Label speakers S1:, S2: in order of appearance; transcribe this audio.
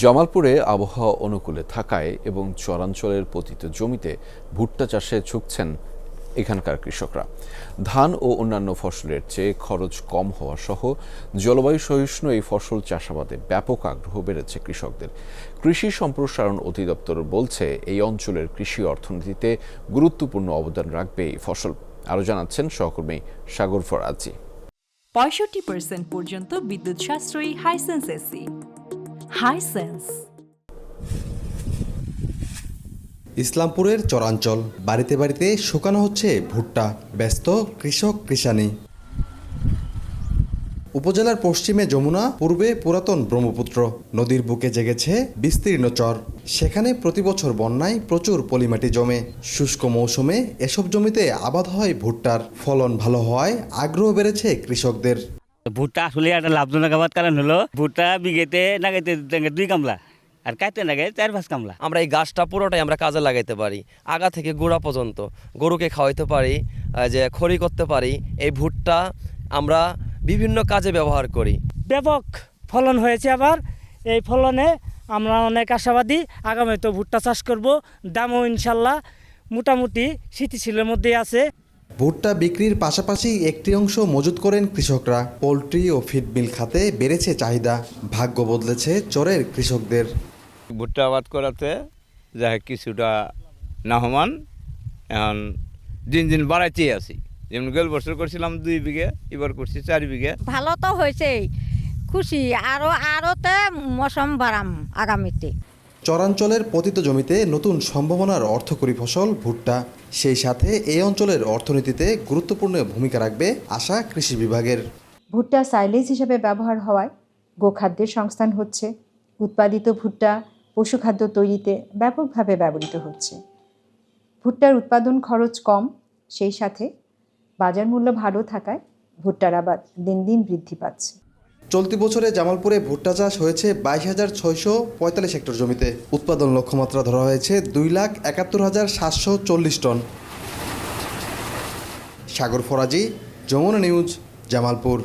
S1: জামালপুরে আবহাওয়া অনুকূলে থাকায় এবং চরাঞ্চলের পতিত জমিতে ভুট্টা চাষে ঝুঁকছেন এখানকার কৃষকরা। ধান ও অন্যান্য ফসলের চেয়ে খরচ কম হওয়া সহ জলবায়ু সহিষ্ণু এই ফসল চাষাবাদে ব্যাপক আগ্রহ বেড়েছে কৃষকদের। কৃষি সম্প্রসারণ অধিদপ্তর বলছে, এই অঞ্চলের কৃষি অর্থনীতিতে গুরুত্বপূর্ণ অবদান রাখবে এই ফসল। আরও জানাচ্ছেন সহকর্মী সাগর ফরাজি।
S2: পঁয়ষট্টি পর্যন্ত বিদ্যুৎ সাশ্রয়ী হাইসেন্স এসি হাইসেন্স
S3: ইসলামপুরের চরাঞ্চল, বাড়িতে বাড়িতে শুকানো হচ্ছে ভুট্টা, ব্যস্ত কৃষক কৃষানি। উপজেলার পশ্চিমে যমুনা, পূর্বে পুরাতন ব্রহ্মপুত্র। নদীর বুকে জেগেছে বিস্তীর্ণ চর। সেখানে প্রতি বছর বন্যায় প্রচুর পলিমাটি জমে। শুষ্ক মৌসুমে এসব জমিতে আবাদ হয় ভুট্টার। ফলন ভালো হওয়ায় আগ্রহ বেড়েছে কৃষকদের।
S4: ভুট্টা আসলে একটা লাভজনক আবাদ কারণ হলো ভুট্টা বিঘেতে নাগাইতে দুই কামলা আর কাইতে নাগাই চার পাঁচ কামলা।
S5: আমরা এই গাছটা পুরোটাই আমরা কাজে লাগাইতে পারি আগা থেকে গোড়া পর্যন্ত গরুকে খাওয়াইতে পারি যে খড়ি করতে পারি এই ভুট্টা আমরা বিভিন্ন কাজে ব্যবহার করি।
S6: ব্যাপক ফলন হয়েছে আবার এই ফলনে আমরা অনেক আশাবাদী আগামী তো ভুট্টা চাষ করব দামও ইনশাল্লাহ মোটামুটি স্থিতিশীলের মধ্যে আছে।
S3: ভুট্টা বিক্রির পাশাপাশি একটি অংশ মজুত করেন কৃষকরা। পোলট্রি ও ফিড মিল খাতে বেড়েছে চাহিদা। ভাগ্য বদলেছে চরের কৃষকদের।
S7: ভুট্টা আবাদ করাতে যা হোক কিছুটা নাহমান এখন দিন দিন বাড়াইতেই আছি। যেমন গেল বছর করছিলাম দুই বিঘে এবার করছি চার বিঘে।
S8: ভালো তো হয়েছে খুশি আরও আরোতে মৌসুম বাড়াম আগামীতে।
S3: চরাঞ্চলের পতিত জমিতে নতুন সম্ভাবনার অর্থকরী ফসল, ভুট্টা। সেই সাথে এই অঞ্চলের অর্থনীতিতে গুরুত্বপূর্ণ ভূমিকা রাখবে আশা কৃষি বিভাগের।
S9: ভুট্টা সাইলেজ হিসেবে ব্যবহার হওয়ায় গোখাদ্যের সংস্থান হচ্ছে। উৎপাদিত ভুট্টা পশুখাদ্য তৈরিতে ব্যাপকভাবে ব্যবহৃত হচ্ছে। ভুট্টার উৎপাদন খরচ কম, সেই সাথে বাজার মূল্য ভালো থাকায় ভুট্টার আবাদ দিন দিন বৃদ্ধি পাচ্ছে।
S3: চলতি বছরে জামালপুরে ভুট্টা চাষ হয়েছে বাইশ হাজার ছয়শো পঁয়তাল্লিশ হেক্টর জমিতে। উৎপাদন লক্ষ্যমাত্রা ধরা হয়েছে দুই লাখ একাত্তর হাজার সাতশো চল্লিশ টন। সাগর ফরাজি, যমুনা নিউজ, জামালপুর।